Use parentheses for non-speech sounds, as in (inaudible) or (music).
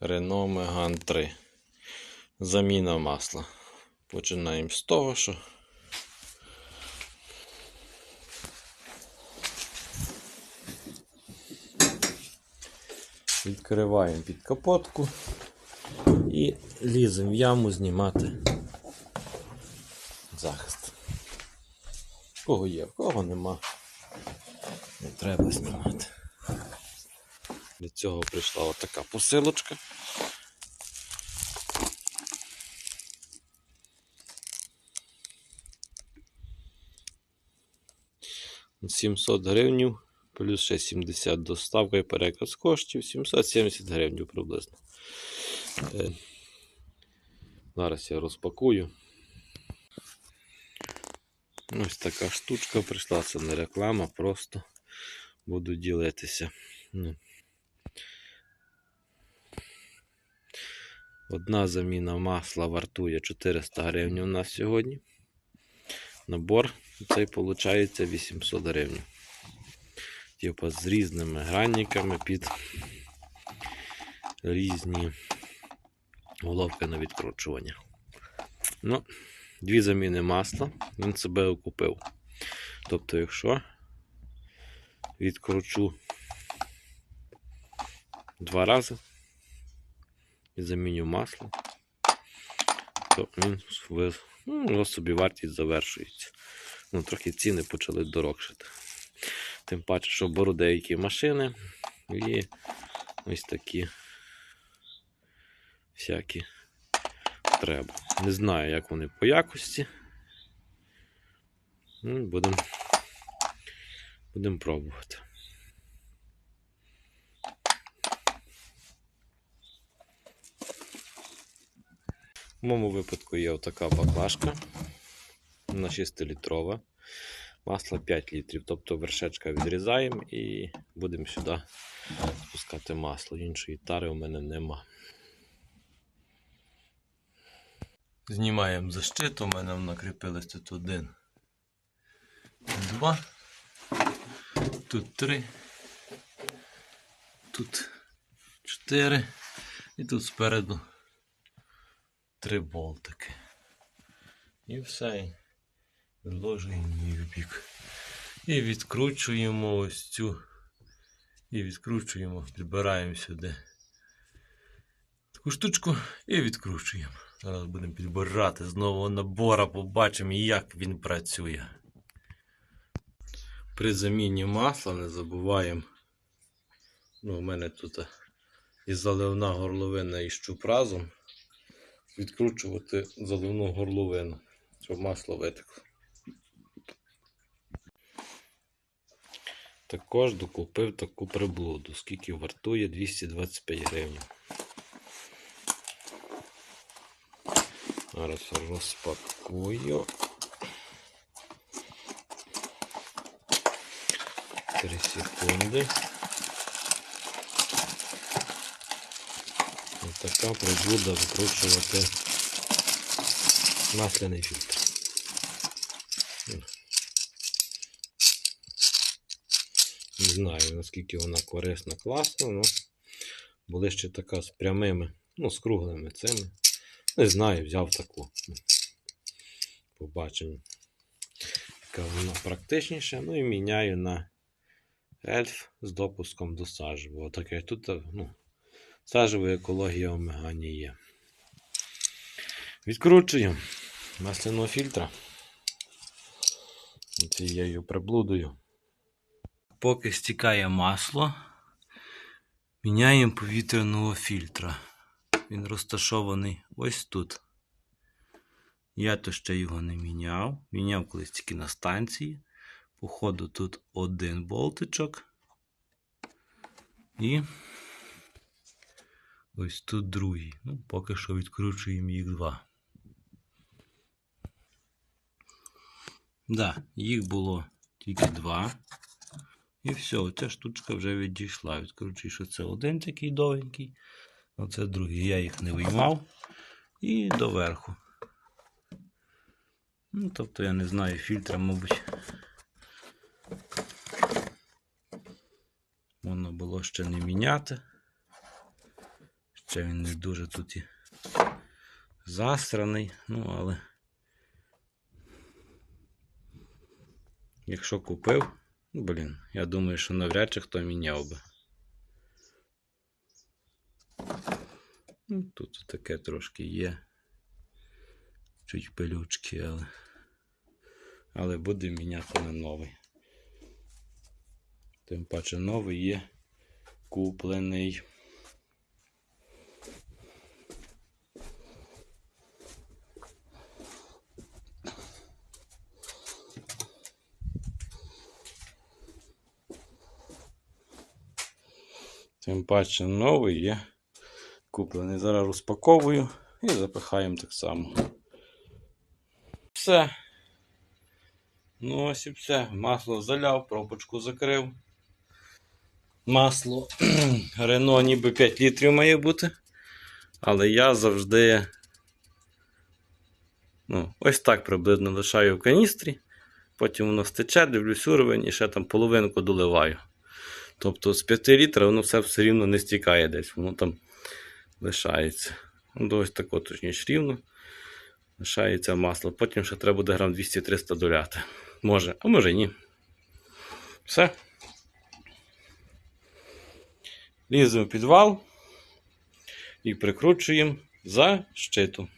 Renault Megane 3. Заміна масла. Починаємо з того, що відкриваємо під капотку і ліземо в яму знімати захист. Кого є, в кого нема. Не треба знімати. Для цього прийшла отака посилочка. Сімсот гривнів, плюс ще 70 доставка і переказ коштів, 770 гривень приблизно. Е, Зараз я розпакую. Ось така штучка прийшла, це не реклама, просто буду ділитися. Одна заміна масла вартує 400 гривень у нас сьогодні. Набор цей виходить 800 гривень. Типа з різними гранниками під різні головки на відкручування. Ну, дві заміни масла він себе окупив. Тобто, якщо відкручу два рази і заміню масло, то він ну, його собі вартість завершується. Ну, трохи ціни почали дорогшити. Тим паче, що беру деякі машини і ось такі всякі треба. Не знаю, як вони по якості. Ну, Будемо будем пробувати. В моєму випадку є отака баклажка. Вона 6-літрова. Масло 5 літрів. Тобто вершечка відрізаємо і будемо сюди спускати масло. Іншої тари у мене нема. Знімаємо защиту, у мене накріпилось тут один, два, тут три, тут чотири і тут спереду три болтики. І все. І Відложуємо їх в бік. І відкручуємо ось цю. І відкручуємо, підбираємо сюди таку штучку і відкручуємо. Зараз будемо підбирати з нового набора, побачимо, як він працює. При заміні масла не забуваємо. Ну, у мене тут і заливна горловина із щупразом. Відкручувати заливну горловину, щоб масло витекло. Також докупив таку приблуду, скільки вартує 225 гривень. Зараз розпакую. Три секунди. Така приблуда викручувати масляний фільтр. Не знаю, наскільки вона корисна, класна, але були ще така з прямими, ну, з круглими цими. Не знаю, взяв таку. Побачимо, яка вона практичніша. Ну і міняю на ельф з допуском до сажі. Бо таке тут ну, сажева екологія в Мегані є. Відкручуємо масляного фільтра. Цією приблудою. Поки стікає масло, міняємо повітряного фільтра. Він розташований ось тут. Я то ще його не міняв. Міняв колись тільки на станції. Походу, тут один болтичок. І ось тут другий. Ну, поки що відкручуємо їх два. Да, їх було тільки два. І все, ця штучка вже відійшла. Відкручую, що це один такий довгенький. Оце другий. Я їх не виймав. І доверху. Ну, тобто, я не знаю, фільтра, мабуть. Можна було ще не міняти. Ще він не дуже тут і засраний, ну але. Якщо купив, ну, блін, я думаю, що навряд чи хто міняв би. Ну, Тут таке трошки є. Чуть пилючки, але. Але буде міняти на новий. Тим паче новий є куплений. Тим паче новий є куплений. Зараз розпаковую і запихаємо так само. Все. Ну ось і все. Масло заляв, пробочку закрив. Масло (clears throat) Рено ніби 5 літрів має бути. Але я завжди. Ну, ось так приблизно лишаю в каністрі. Потім воно стече, дивлюсь уровень і ще там половинку доливаю. Тобто з 5 літрів воно все все рівно не стікає десь, воно там лишається. Ну, ось так от точніше рівно. Лишається масло. Потім ще треба буде грам 200-300 доляти. Може, а може ні. Все. Ліземо в підвал і прикручуємо за щиту.